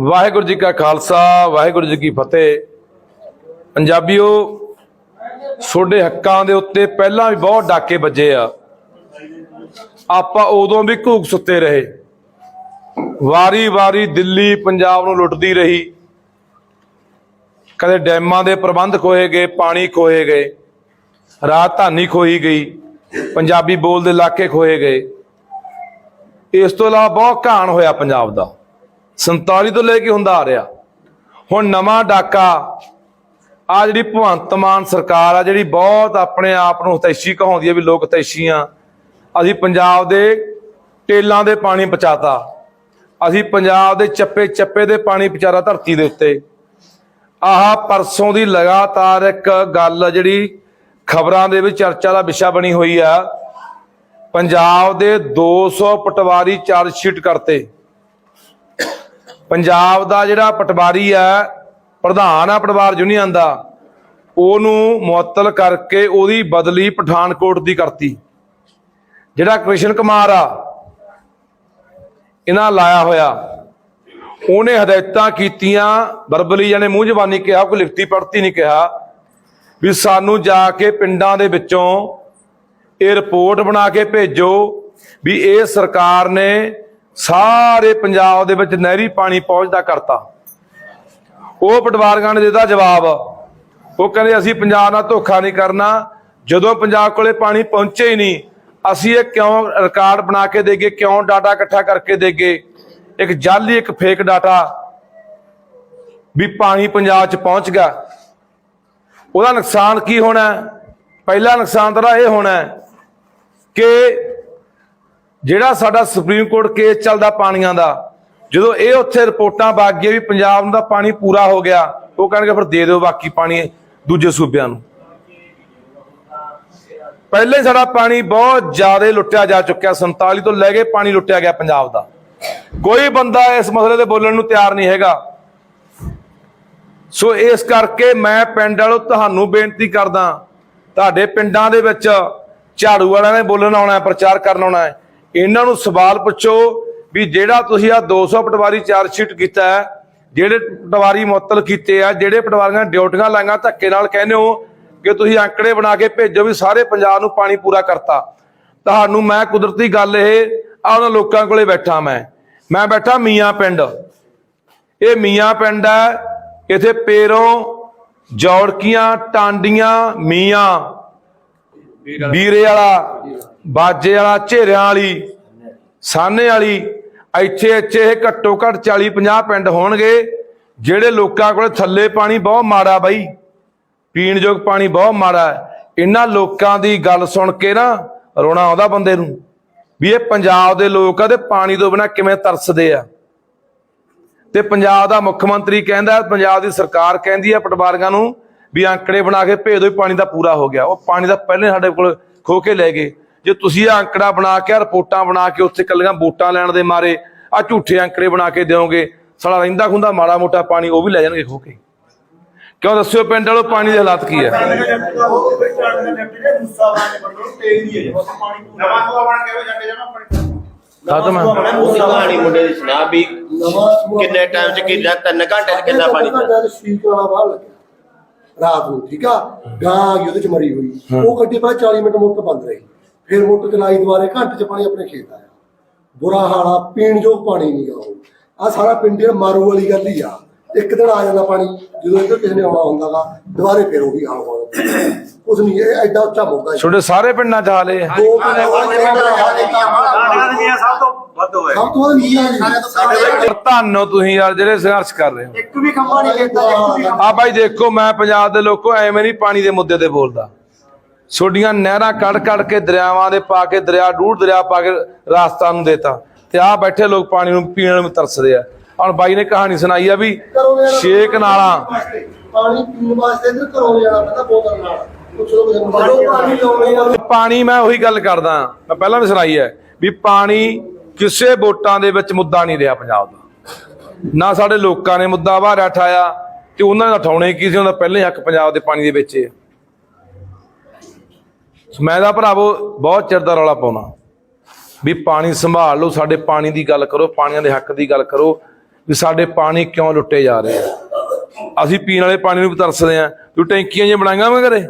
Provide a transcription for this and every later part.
ਵਾਹਿਗੁਰੂ ਜੀ ਕਾ ਖਾਲਸਾ, ਵਾਹਿਗੁਰੂ ਜੀ ਕੀ ਫਤਿਹ। ਪੰਜਾਬੀਓ, ਤੁਹਾਡੇ ਹੱਕਾਂ ਦੇ ਉੱਤੇ ਪਹਿਲਾਂ ਵੀ ਬਹੁਤ ਡਾਕੇ ਵੱਜੇ ਆ। ਆਪਾਂ ਉਦੋਂ ਵੀ ਘੂਕ ਸੁੱਤੇ ਰਹੇ। ਵਾਰੀ-ਵਾਰੀ ਦਿੱਲੀ, ਪੰਜਾਬ ਨੂੰ ਲੁੱਟਦੀ ਰਹੀ। ਕਦੇ ਡੈਮਾਂ ਦੇ ਪ੍ਰਬੰਧ ਖੋਏ ਗਏ, ਪਾਣੀ ਖੋਏ ਗਏ। ਰਾਜਧਾਨੀ ਖੋਈ ਗਈ, ਪੰਜਾਬੀ ਬੋਲਦੇ ਇਲਾਕੇ ਖੋਏ ਗਏ। ਇਸ ਤੋਂ ਇਲਾਵਾ ਬਹੁਤ ਘਾਣ ਹੋਇਆ ਪੰਜਾਬ ਦਾ। 47 ਤੋਂ ਲੈ ਕੇ ਹੁੰਦਾ ਆ ਰਿਹਾ। ਹੁਣ ਨਵਾਂ ਡਾਕਾ, ਆ ਜਿਹੜੀ ਭਗਵੰਤ ਮਾਨ ਸਰਕਾਰ ਆ, ਜਿਹੜੀ ਬਹੁਤ ਆਪਣੇ ਆਪ ਨੂੰ ਹਤੈਸ਼ੀ ਕਹਾਉਂਦੀ ਹੈ ਵੀ ਲੋਕ ਹਤੈਸ਼ੀ ਆ, ਅਸੀਂ ਪੰਜਾਬ ਦੇ ਟੇਲਾਂ ਦੇ ਪਾਣੀ ਪਹੁੰਚਾਤਾ। ਅਸੀਂ ਪੰਜਾਬ ਦੇ ਚੱਪੇ ਚੱਪੇ ਦੇ ਪਾਣੀ ਪਹੁੰਚਾਰਾ ਧਰਤੀ ਦੇ ਉੱਤੇ। ਆਹ ਪਰਸੋਂ ਦੀ ਲਗਾਤਾਰ ਇੱਕ ਗੱਲ ਜਿਹੜੀ ਖਬਰਾਂ ਦੇ ਵਿੱਚ ਚਰਚਾ ਦਾ ਵਿਸ਼ਾ ਬਣੀ ਹੋਈ ਆ। ਪੰਜਾਬ ਦੇ 200 ਪਟਵਾਰੀ ਚਾਰਜ ਸ਼ੀਟ ਕਰਤੇ। ਪੰਜਾਬ ਦਾ ਜਿਹੜਾ ਪਟਵਾਰੀ ਆ, ਪ੍ਰਧਾਨ ਆ ਪਟਵਾਰ ਯੂਨੀਅਨ ਦਾ, ਉਹਨੂੰ ਮੁਅੱਤਲ ਕਰਕੇ ਉਹਦੀ ਬਦਲੀ ਪਠਾਨਕੋਟ ਦੀ ਕਰਤੀ। ਜਿਹੜਾ ਕ੍ਰਿਸ਼ਨ ਕੁਮਾਰ ਆ, ਇਹਨਾਂ ਲਾਇਆ ਹੋਇਆ, ਉਹਨੇ ਹਦਾਇਤਾਂ ਕੀਤੀਆਂ ਵਰਬਲੀ ਜਾਨੇ ਮੂੰਹ ਜ਼ਬਾਨੀ ਕਿਹਾ ਕੋਈ ਲਿਖਤੀ ਪੜਤੀ ਨਹੀਂ ਕਿਹਾ, ਵੀ ਸਾਨੂੰ ਜਾ ਕੇ ਪਿੰਡਾਂ ਦੇ ਵਿੱਚੋਂ ਇਹ ਰਿਪੋਰਟ ਬਣਾ ਕੇ ਭੇਜੋ, ਵੀ ਇਹ ਸਰਕਾਰ ਨੇ ਸਾਰੇ ਪੰਜਾਬ ਦੇ ਵਿੱਚ ਨਹਿਰੀ ਪਾਣੀ ਪਹੁੰਚਦਾ ਕਰਤਾ। ਉਹ ਪਟਵਾਰੀਆਂ ਨੇ ਦਿੱਤਾ ਜਵਾਬ। ਉਹ ਕਹਿੰਦੇ, ਅਸੀਂ ਪੰਜਾਬ ਨਾਲ ਧੋਖਾ ਨਹੀਂ ਕਰਨਾ। ਜਦੋਂ ਪੰਜਾਬ ਕੋਲੇ ਪਾਣੀ ਪਹੁੰਚੇ ਹੀ ਨਹੀਂ, ਅਸੀਂ ਇਹ ਕਿਉਂ ਰਿਕਾਰਡ ਬਣਾ ਕੇ ਦੇਗੇ? ਕਿਉਂ ਡਾਟਾ ਇਕੱਠਾ ਕਰਕੇ ਦੇਗੇ? ਇੱਕ ਜਾਲੀ ਇੱਕ ਫੇਕ ਡਾਟਾ ਵੀ ਪਾਣੀ ਪੰਜਾਬ 'ਚ ਪਹੁੰਚ ਗਿਆ। ਉਹਦਾ ਨੁਕਸਾਨ ਕੀ ਹੋਣਾ ਪਹਿਲਾ ਨੁਕਸਾਨ ਤਾਂ ਇਹ ਹੋਣਾ ਕਿ ਜਿਹੜਾ ਸਾਡਾ ਸੁਪਰੀਮ ਕੋਰਟ ਕੇਸ ਚੱਲਦਾ ਪਾਣੀਆਂ ਦਾ, ਜਦੋਂ ਇਹ ਉੱਥੇ ਰਿਪੋਰਟਾਂ ਵਗ ਗਈਆਂ ਵੀ ਪੰਜਾਬ ਦਾ ਪਾਣੀ ਪੂਰਾ ਹੋ ਗਿਆ, ਉਹ ਕਹਿਣਗੇ ਫਿਰ ਦੇ ਦਿਓ ਬਾਕੀ ਪਾਣੀ ਦੂਜੇ ਸੂਬਿਆਂ ਨੂੰ। ਪਹਿਲੇ ਸਾਡਾ ਪਾਣੀ ਬਹੁਤ ਜ਼ਿਆਦਾ ਲੁੱਟਿਆ ਜਾ ਚੁੱਕਿਆ 47 ਤੋਂ ਲੈ ਕੇ ਪਾਣੀ ਲੁੱਟਿਆ ਗਿਆ ਪੰਜਾਬ ਦਾ। ਕੋਈ ਬੰਦਾ ਇਸ ਮਸਲੇ ਤੇ ਬੋਲਣ ਨੂੰ ਤਿਆਰ ਨਹੀਂ ਹੈਗਾ। ਸੋ ਇਸ ਕਰਕੇ ਮੈਂ ਪਿੰਡ ਵਾਲੋ ਤੁਹਾਨੂੰ ਬੇਨਤੀ ਕਰਦਾ, ਤੁਹਾਡੇ ਪਿੰਡਾਂ ਦੇ ਵਿੱਚ ਝਾੜੂ ਵਾਲਿਆਂ ਨੇ ਬੋਲਣ ਆਉਣਾ ਹੈ, ਪ੍ਰਚਾਰ ਕਰਨ ਆਉਣਾ ਹੈ। ਇਹਨਾਂ ਨੂੰ ਸਵਾਲ ਪੁੱਛੋ ਵੀ ਜਿਹੜਾ ਤੁਸੀਂ ਆ 200 ਪਟਵਾਰੀ ਚਾਰਜ ਸ਼ੀਟ ਕੀਤਾ ਹੈ, ਜਿਹੜੇ ਪਟਵਾਰੀ ਮੁਅੱਤਲ ਕੀਤੇ ਆ, ਜਿਹੜੇ ਪਟਵਾਰੀਆਂ ਡਿਊਟੀਆਂ ਲਾਈਆਂ ਧੱਕੇ ਨਾਲ ਕਹਿੰਦੇ ਹੋ ਕਿ ਤੁਸੀਂ ਅੰਕੜੇ ਬਣਾ ਕੇ ਭੇਜੋ ਵੀ ਸਾਰੇ ਪੰਜਾਬ ਨੂੰ ਪਾਣੀ ਪੂਰਾ ਕਰਤਾ। ਤੁਹਾਨੂੰ ਮੈਂ ਕੁਦਰਤੀ ਗੱਲ ਇਹ ਆ ਉਹਨਾਂ ਲੋਕਾਂ ਕੋਲੇ ਬੈਠਾ ਮੈਂ। ਮੈਂ ਬੈਠਾ ਮੀਆਂ ਪਿੰਡ। ਇਹ ਮੀਆਂ ਪਿੰਡ ਹੈ, ਇਥੇ ਪੇਰੋਂ, ਜੌੜਕੀਆਂ, ਟਾਂਡੀਆਂ, ਮੀਆਂ। ਵੀਰੇ ਵਾਲਾ, ਬਾਜੇ ਵਾਲਾ, ਝੇਰਿਆਂ ਵਾਲੀ ਸਾਨੇ ਵਾਲੀ, ਇੱਥੇ ਇੱਥੇ ਘੱਟੋ ਘੱਟ 40 50 ਪਿੰਡ ਹੋਣਗੇ, ਜਿਹੜੇ ਲੋਕਾਂ ਕੋਲ ਥੱਲੇ ਪਾਣੀ ਬਹੁਤ ਮਾੜਾ ਬਾਈ, ਪੀਣ ਯੋਗ ਪਾਣੀ ਬਹੁਤ ਮਾੜਾ। ਇਹਨਾਂ ਲੋਕਾਂ ਦੀ ਗੱਲ ਸੁਣ ਕੇ ਨਾ ਰੋਣਾ ਆਉਂਦਾ ਬੰਦੇ ਨੂੰ, ਵੀ ਇਹ ਪੰਜਾਬ ਦੇ ਲੋਕ ਆ ਤੇ ਪਾਣੀ ਤੋਂ ਬਿਨਾ ਕਿਵੇਂ ਤਰਸਦੇ ਆ। ਤੇ ਪੰਜਾਬ ਦਾ ਮੁੱਖ ਮੰਤਰੀ ਕਹਿੰਦਾ, ਪੰਜਾਬ ਦੀ ਸਰਕਾਰ ਕਹਿੰਦੀ ਆ ਪਟਵਾਰੀਆਂ ਨੂੰ ਵੀ ਅੰਕੜੇ ਬਣਾ ਕੇ ਭੇਜ ਦਿਓ ਵੀ ਪਾਣੀ ਦਾ ਪੂਰਾ ਹੋ ਗਿਆ। ਉਹ ਪਾਣੀ ਦਾ ਪਹਿਲੇ ਸਾਡੇ ਕੋਲ ਖੋ ਕੇ ਲੈ ਗਏ। ਜੇ ਤੁਸੀਂ ਇਹ ਅੰਕੜਾ ਬਣਾ ਕੇ ਰਿਪੋਰਟਾਂ ਬਣਾ ਕੇ ਉੱਥੇ ਕੱਲੀਆਂ ਵੋਟਾਂ ਲੈਣ ਦੇ ਮਾਰੇ ਆ ਝੂਠੇ ਅੰਕੜੇ ਬਣਾ ਕੇ ਦਿਓਗੇ ਸਾਲਾ ਰਹਿੰਦਾ ਖੁੰਦਾ ਮਾੜਾ ਮੋਟਾ ਪਾਣੀ ਉਹ ਵੀ ਲੈ ਜਾਣਗੇ ਖੋ ਕੇ। ਕਿਉਂ ਦੱਸਿਓ ਪਿੰਡ ਵਾਲੋ ਪਾਣੀ ਦੇ ਹਾਲਾਤ ਕੀ ਹੈ ਖਤਮ ਕਹਾਣੀ ਮੁੰਡੇ ਦੀ ਸੁਣਾ ਵੀ ਕਿੰਨੇ ਟਾਈਮ ਚ ਕਿੰਨਾ ਤਿੰਨ ਘੰਟੇ ਚ ਕਿੰਨਾ ਪਾਣੀ ਦਾ ਸ਼ੀਟ ਵਾਲਾ ਬਾਹਰ ਲੱਗਿਆ ਰਾਤ ਨੂੰ ਠੀਕ ਆ? ਗਾਂ ਆ ਗਈ ਉਹਦੇ ਚ ਮਰੀ ਹੋਈ। ਉਹ ਗੱਡੀ ਪਹਿਲਾਂ 40 ਮਿੰਟ ਮੋਟਰ ਬੰਦ ਰਹੀ। ਫਿਰ ਮੋਟਰ ਚਲਾਈ ਦੁਬਾਰੇ ਘੰਟੇ ਚ ਪਾਣੀ ਆਪਣੇ ਖੇਤ ਆਇਆ। ਬੁਰਾ ਹਾਲ ਆ ਪੀਣ ਯੋਗ ਪਾਣੀ ਨਹੀਂ ਗਾ ਉਹ। ਆ ਸਾਰਾ ਪਿੰਡ ਮਾਰੂ ਵਾਲੀ ਗੱਲ ਹੀ ਆ। ਇੱਕ ਦਿਨ ਆ ਜਾਂਦਾ ਪਾਣੀ ਜਦੋਂ ਇੱਧਰ ਕਿਸੇ ਨੇ ਆਉਣਾ ਹੁੰਦਾਗਾ ਦੁਬਾਰੇ ਫਿਰ ਉਹੀ ਹਾਲ ਹੋ ਜਾਂਦਾ ਕੁਝ ਨਹੀਂ ਇਹ ਐਡਾ ਉੱਚਾ ਮੁੱਦਾ ਤੁਹਾਡੇ ਸਾਰੇ ਪਿੰਡਾਂ ਚ ਹਾਲ ਦੋ ਪਿੰਡ ਵੱਧ ਹੋਏ ਸਭ ਤੋਂ ਵੱਧ ਨਹੀਂ ਆ ਪਰ ਧੰਨੋ ਤੁਸੀਂ ਯਾਰ ਜਿਹੜੇ ਸੰਘਰਸ਼ ਕਰ ਰਹੇ ਹੋ। ਇੱਕ ਵੀ ਖੰਭਾ ਨਹੀਂ ਲੈਂਦਾ ਇੱਕ ਵੀ ਆ ਬਾਈ ਦੇਖੋ ਮੈਂ ਪੰਜਾਬ ਦੇ ਲੋਕੋ ਐਵੇਂ ਨਹੀਂ ਪਾਣੀ ਦੇ ਮੁੱਦੇ ਤੇ ਬੋਲਦਾ। ਛੋਡੀਆਂ ਨਹਿਰਾਂ ਕੱਢ ਕੱਢ ਕੇ ਦਰਿਆਵਾਂ ਦੇ ਪਾ ਕੇ ਦਰਿਆ ਡੂੜ ਦਰਿਆ ਪਾ ਕੇ ਰਾਸਤਾ ਨੂੰ ਦੇਤਾ। ਤੇ ਆ ਬੈਠੇ ਲੋਕ ਪਾਣੀ ਨੂੰ ਪੀਣ ਨੂੰ ਤਰਸਦੇ ਆ। ਹੁਣ ਬਾਈ ਨੇ ਕਹਾਣੀ ਸੁਣਾਈ ਆ ਵੀ ਛੇ ਕਨਾਲਾਂ ਪਾਣੀ ਪੀਣ ਵਾਸਤੇ ਇੱਧਰ ਘਰੋਂ ਜਾਣਾ ਪੈਂਦਾ ਬੋਤਲ ਨਾਲ। ਪਾਣੀ ਮੈਂ ਉਹੀ ਗੱਲ ਕਰਦਾ। ਮੈਂ ਪਹਿਲਾਂ ਵੀ ਸੁਣਾਈ ਹੈ ਵੀ ਪਾਣੀ ਕਿਸੇ ਵੋਟਾਂ ਦੇ ਵਿੱਚ ਮੁੱਦਾ ਨਹੀਂ ਰਿਹਾ ਪੰਜਾਬ ਦਾ। ਨਾ ਸਾਡੇ ਲੋਕਾਂ ਨੇ ਮੁੱਦਾ ਬਾਹਰ ਉਠਾਇਆ ਤੇ ਉਹਨਾਂ ਨੇ ਉਠਾਉਣੇ ਕੀ ਸੀ? ਉਹਨਾਂ ਦਾ ਪਹਿਲੇ ਹੱਕ ਪੰਜਾਬ ਦੇ ਪਾਣੀ ਦੇ ਵਿੱਚ ਹੈ ਮੈਂ ਦਾ ਭਰਾਵੋ ਬਹੁਤ ਚਿਰ ਦਾ ਰੌਲਾ ਪਾਉਣਾ। ਵੀ ਪਾਣੀ ਸੰਭਾਲ ਲਓ, ਸਾਡੇ ਪਾਣੀ ਦੀ ਗੱਲ ਕਰੋ, ਪਾਣੀਆਂ ਦੇ ਹੱਕ ਦੀ ਗੱਲ ਕਰੋ, ਵੀ ਸਾਡੇ ਪਾਣੀ ਕਿਉਂ ਲੁੱਟੇ ਜਾ ਰਹੇ ਆ? ਅਸੀਂ ਪੀਣ ਵਾਲੇ ਪਾਣੀ ਨੂੰ ਵੀ ਤਰਸਦੇ ਆ। ਤੂੰ ਟੈਂਕੀਆਂ ਜਿਹੀਆਂ ਬਣਾਈਆਂ ਮੈਂ ਘਰੇ?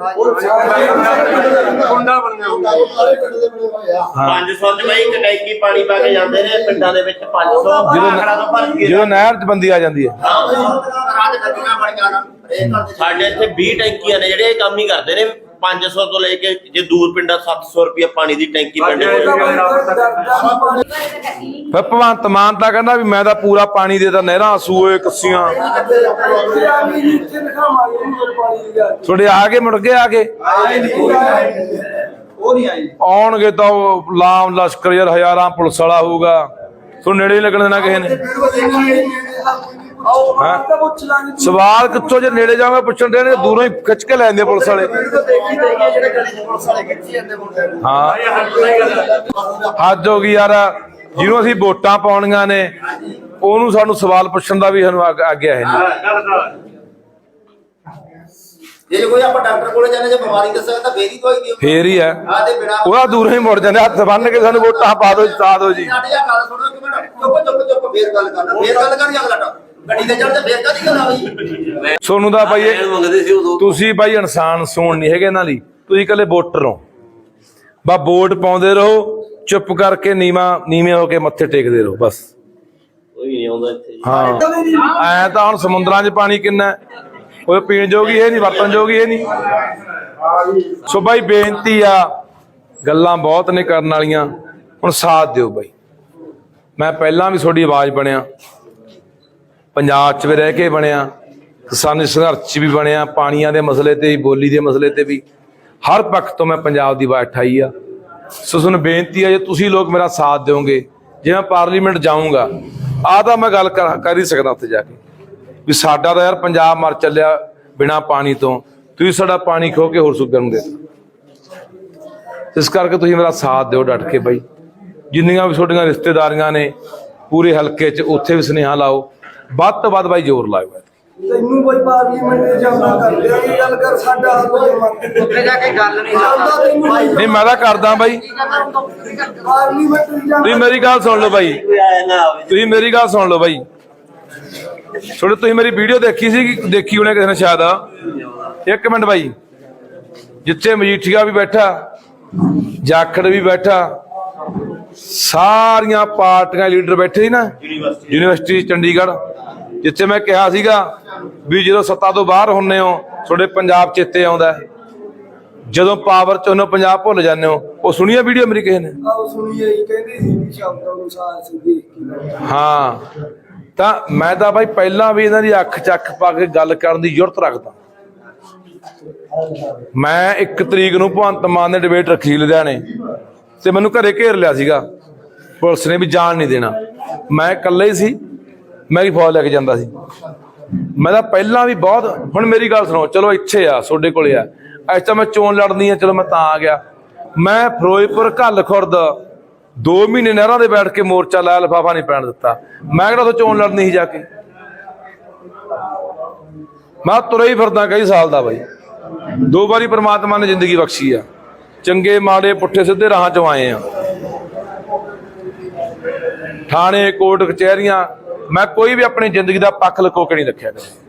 ਕੁੰਡਾ ਬਣ ਗਿਆ ਹੁੰਦਾ ਸਾਰੇ ਪਿੰਡ ਦੇ ਬਣੇ ਹੋਏ ਆ 500 ਚ ਬਈ ਇੱਕ ਟੈਂਕੀ ਪਾਣੀ ਪਾ ਕੇ ਜਾਂਦੇ ਨੇ ਪਿੰਡਾਂ ਦੇ ਵਿੱਚ 500 ਜਦੋਂ ਆਖੜਾ ਤੋਂ ਭਰ ਕੇ ਜਦੋਂ ਨਹਿਰ 'ਚ ਬੰਦੀ ਆ ਜਾਂਦੀ ਹੈ। ਸਾਡੇ ਇੱਥੇ 20 ਟੈਂਕੀਆਂ ਨੇ ਜਿਹੜੇ ਇਹ ਕੰਮ ਹੀ ਕਰਦੇ ਨੇ। 500 ਤੋਂ ਲੈ ਕੇ ਜੇ ਦੂਰ ਪਿੰਡਾਂ 700 ਰੁਪਏ ਪਾਣੀ ਦੀ ਟੈਂਕੀ ਪਿੰਡ ਫਿਰ ਭਗਵੰਤ ਮਾਨ ਤਾਂ ਕਹਿੰਦਾ ਵੀ ਮੈਂ ਤਾਂ ਪੂਰਾ ਪਾਣੀ ਦੇ ਤਾਂ ਨਹਿਰਾਂ ਸੂਏ ਕੱਸੀਆਂ। ਤੁਹਾਡੇ ਆ ਕੇ ਮੁੜ ਕੇ ਆ ਕੇ? ਉਹ ਨਹੀਂ ਆਈ ਆਉਣਗੇ ਤਾਂ ਉਹ ਲਾਮ ਲਸ਼ਕਰ ਯਾਰ ਹਜ਼ਾਰਾਂ ਪੁਲਿਸ ਵਾਲਾ ਹੋਊਗਾ। ਤੁਹਾਨੂੰ ਨੇੜੇ ਲੱਗਣ ਦੇਣਾ ਕਿਸੇ ਨੇ। ਹੈਂ? ਸਵਾਲ ਕਿੱਥੋਂ ਜੇ ਨੇੜੇ ਜਾਵਾਂਗੇ ਪੁੱਛਣ ਦੇ ਨੇ ਦੂਰੋਂ ਹੀ ਖਿੱਚ ਕੇ ਲੈ ਜਾਂਦੇ ਪੁਲਿਸ ਵਾਲੇ। ਹਾਂ। ਹੱਦ ਹੋ ਗਈ ਯਾਰ ਜਿਹਨੂੰ ਅਸੀਂ ਵੋਟਾਂ ਪਾਉਣੀਆਂ ਨੇ ਉਹਨੂੰ ਸਾਨੂੰ ਸਵਾਲ ਪੁੱਛਣ ਦਾ ਵੀ ਸਾਨੂੰ ਆਗਿਆ ਹੈ ਨਹੀਂ। ਜੇ ਕੋਈ ਆਪਾਂ ਡਾਕਟਰ ਕੋਲੇ ਜਾਂਦੇ ਜੇ ਬਿਮਾਰੀ ਦੱਸਿਆ ਤਾਂ ਫੇਰ ਹੀ ਦਵਾਈ ਦਿਓ। ਫੇਰ ਹੀ ਹੈ। ਉਹਦਾ ਦੂਰੋਂ ਹੀ ਮੁੜ ਜਾਂਦੇ ਹੱਥ ਬੰਨ ਕੇ ਸਾਨੂੰ ਵੋਟਾਂ ਪਾ ਦਿਓ ਜਿਤਾ ਦਿਓ ਜੀ। ਸਾਡੇ ਆ ਗੱਲ ਸੁਣੋ ਕਿ ਮਿੰਟ। ਚੁੱਪ ਚੁੱਪ ਚੁੱਪ ਫੇਰ ਗੱਲ ਕਰਨਾ। ਫੇਰ ਗੱਲ ਕਰਨੀ ਅਗਲਾ ਟਾ ਗੱਡੀ ਤੇ ਚੜ੍ਹਦੇ ਫੇਰ ਕਾਦੀ ਗੱਲ ਆਈ ਸੋਨੂੰ ਦਾ ਇਹ- ਤੁਸੀਂ ਬਾਈ ਇਨਸਾਨ ਸੋਣ ਨਹੀਂ ਹੈਗੇ ਇਹਨਾਂ ਲਈ। ਤੁਸੀਂ ਇਕੱਲੇ ਵੋਟਰ ਹੋ। ਬਾ ਵੋਟ ਪਾਉਂਦੇ ਰਹੋ ਚੁੱਪ ਕਰਕੇ ਨੀਵਾ ਨੀਵੇਂ ਹੋ ਕੇ ਮੱਥੇ ਟੇਕਦੇ ਰਹੋ ਬਸ। ਕੋਈ ਨਹੀਂ ਆਉਂਦਾ ਇੱਥੇ। ਹਾਂ। ਐ ਤਾਂ ਹੁਣ ਸਮੁੰਦਰਾਂ 'ਚ ਪਾਣੀ ਕਿੰਨਾ ਹੈ? ਉਹ ਪੀਣ ਜੋਗੀ ਇਹ ਨਹੀਂ ਵਰਤਣ ਜੋਗੀ ਇਹ ਨਹੀਂ। ਸੋ ਬਾਈ ਬੇਨਤੀ ਆ ਗੱਲਾਂ ਬਹੁਤ ਨੇ ਕਰਨ ਵਾਲੀਆਂ। ਹੁਣ ਸਾਥ ਦਿਓ ਬਾਈ ਮੈਂ ਪਹਿਲਾਂ ਵੀ ਤੁਹਾਡੀ ਆਵਾਜ਼ ਬਣਿਆ। ਪੰਜਾਬ 'ਚ ਵੀ ਰਹਿ ਕੇ ਬਣਿਆ, ਕਿਸਾਨੀ ਸੰਘਰਸ਼ 'ਚ ਵੀ ਬਣਿਆ, ਪਾਣੀਆਂ ਦੇ ਮਸਲੇ ਤੇ ਵੀ, ਬੋਲੀ ਦੇ ਮਸਲੇ ਤੇ ਵੀ, ਹਰ ਪੱਖ ਤੋਂ ਮੈਂ ਪੰਜਾਬ ਦੀ ਆਵਾਜ਼ ਉਠਾਈ ਆ। ਸੋ ਤੁਹਾਨੂੰ ਬੇਨਤੀ ਆ, ਜੇ ਤੁਸੀਂ ਲੋਕ ਮੇਰਾ ਸਾਥ ਦਿਓਗੇ, ਜੇ ਮੈਂ ਪਾਰਲੀਮੈਂਟ ਜਾਊਂਗਾ ਆ ਤਾਂ ਮੈਂ ਗੱਲ ਕਰ ਕਰ ਹੀ ਸਕਦਾ ਉੱਥੇ ਜਾ ਕੇ। ਵੀ ਸਾਡਾ ਤਾਂ ਯਾਰ ਪੰਜਾਬ ਮਰ ਚੱਲਿਆ ਬਿਨਾ ਪਾਣੀ ਤੋਂ, ਤੁਸੀਂ ਸਾਡਾ ਪਾਣੀ ਖੋ ਕੇ ਹੋਰ ਸੁੱਗਰ ਨੂੰ ਦੇ ਇਸ ਕਰਕੇ ਤੁਸੀਂ ਮੇਰਾ ਸਾਥ ਦਿਓ ਡਟ ਕੇ ਬਾਈ। ਜਿੰਨੀਆਂ ਵੀ ਤੁਹਾਡੀਆਂ ਰਿਸ਼ਤੇਦਾਰੀਆਂ ਨੇ, ਪੂਰੇ ਹਲਕੇ 'ਚ, ਉੱਥੇ ਵੀ ਸੁਨੇਹਾ ਲਾਓ। ਵੱਧ ਤੋਂ ਵੱਧ ਬਾਈ ਜ਼ੋਰ ਲਾਓ ਤੈਨੂੰ ਕੋਈ ਪਾਰਲੀਮੈਂਟ ਦੇ ਜਾਣਾ ਕਰ ਲਿਆ ਇਹ ਗੱਲ ਕਰ ਸਾਡਾ ਹੱਲ ਹੋ ਜਾਵੇ ਉੱਥੇ ਜਾ ਕੇ ਗੱਲ ਨਹੀਂ ਚੱਲਦਾ ਤੈਨੂੰ ਨਹੀਂ ਮੈਂ ਤਾਂ ਕਰਦਾ ਬਾਈ। ਪਾਰਲੀਮੈਂਟ ਦੇ ਜਾਣਾ ਤੁਸੀਂ ਮੇਰੀ ਗੱਲ ਸੁਣ ਲਓ ਬਾਈ। ਤੁਸੀਂ ਮੇਰੀ ਗੱਲ ਸੁਣ ਲਓ ਬਾਈ। ਥੋੜੇ ਤੁਸੀਂ ਮੇਰੀ ਵੀਡੀਓ ਦੇਖੀ ਸੀ ਕਿ ਦੇਖੀ ਹੋਣੇ ਕਿਸੇ ਨੇ ਸ਼ਾਇਦ? ਇੱਕ ਮਿੰਟ ਬਾਈ। ਜਿੱਥੇ ਮਜੀਠੀਆ ਵੀ ਬੈਠਾ ਜਾਖੜ ਵੀ ਬੈਠਾ ਸਾਰੀਆਂ ਪਾਰਟੀਆਂ ਲੀਡਰ ਬੈਠੇ ਸੀ ਨਾ ਯੂਨੀਵਰਸਿਟੀ ਚੰਡੀਗੜ੍ਹ। ਜਿੱਥੇ ਮੈਂ ਕਿਹਾ ਸੀਗਾ ਵੀ ਜਦੋਂ ਸੱਤਾ ਤੋਂ ਬਾਹਰ ਹੁੰਨੇ ਹੋ ਤੁਹਾਡੇ ਪੰਜਾਬ ਚੇਤੇ ਆਉਂਦਾ। ਜਦੋਂ ਪਾਵਰ ਚ ਉਹਨੂੰ ਪੰਜਾਬ ਭੁੱਲ ਜਾਂਦੇ ਹੋ ਉਹ ਸੁਣੀ ਆ ਵੀਡੀਓ ਮੇਰੀ ਕਿਸੇ ਨੇ? ਆਓ ਸੁਣੀਏ ਜੀ ਕਹਿੰਦੇ ਸੀ ਵੀ ਸ਼ਬਦਾਂ ਅਨੁਸਾਰ ਅਸੀਂ ਦੇਖ ਕੇ ਬੈਠੇ। ਹਾਂ। ਤਾਂ ਮੈਂ ਤਾਂ ਬਾਈ ਪਹਿਲਾਂ ਵੀ ਇਹਨਾਂ ਦੀ ਅੱਖ ਚੱਕ ਪਾ ਕੇ ਗੱਲ ਕਰਨ ਦੀ ਜ਼ਰੂਰਤ ਰੱਖਦਾ। ਮੈਂ ਇੱਕ ਤਰੀਕ ਨੂੰ ਭਗਵੰਤ ਮਾਨ ਨੇ ਡਿਬੇਟ ਰੱਖੀ ਲੁਧਿਆਣੇ ਤੇ ਮੈਨੂੰ ਘਰੇ ਘੇਰ ਲਿਆ ਸੀਗਾ। ਪੁਲਿਸ ਨੇ ਵੀ ਜਾਣ ਨਹੀਂ ਦੇਣਾ। ਮੈਂ ਇਕੱਲੇ ਹੀ ਸੀ। ਮੈਂ ਵੀ ਫੌਜ ਲੈ ਕੇ ਜਾਂਦਾ ਸੀ। ਮੈਂ ਤਾਂ ਪਹਿਲਾਂ ਵੀ ਬਹੁਤ, ਹੁਣ ਮੇਰੀ ਗੱਲ ਸੁਣੋ, ਚਲੋ ਇੱਥੇ ਆ, ਤੁਹਾਡੇ ਕੋਲੇ ਆ। ਅੱਜ ਤਾਂ ਮੈਂ ਚੋਣ ਲੜਨੀ ਆ, ਚਲੋ ਮੈਂ ਤਾਂ ਆ ਗਿਆ। ਮੈਂ ਫਿਰੋਜ਼ਪੁਰ ਘੱਲ ਖੁਰਦ ਦੋ ਮਹੀਨੇ ਨਹਿਰਾਂ ਦੇ ਬੈਠ ਕੇ ਮੋਰਚਾ ਲਾਇਆ, ਲਫਾਫਾ ਨਹੀਂ ਪੈਣ ਦਿੱਤਾ। ਮੈਂ ਕਿਹੜਾ ਉੱਥੇ ਚੋਣ ਲੜਨੀ ਸੀ ਜਾ ਕੇ? ਮੈਂ ਤੁਰੇ ਹੀ ਫਿਰਦਾ ਕਈ ਸਾਲ ਦਾ ਬਾਈ। ਦੋ ਵਾਰੀ ਪ੍ਰਮਾਤਮਾ ਨੇ ਜ਼ਿੰਦਗੀ ਬਖਸ਼ੀ ਆ। ਚੰਗੇ, ਮਾੜੇ, ਪੁੱਠੇ, ਸਿੱਧੇ ਰਾਹਾਂ ਚੋਂ ਆਏ ਆ। ਥਾਣੇ, ਕੋਰਟ, ਕਚਹਿਰੀਆਂ ਮੈਂ ਕੋਈ ਵੀ ਆਪਣੀ ਜ਼ਿੰਦਗੀ ਦਾ ਪੱਖ ਲੁਕੋ ਕੇ ਨਹੀਂ ਰੱਖਿਆ ਕਦੇ।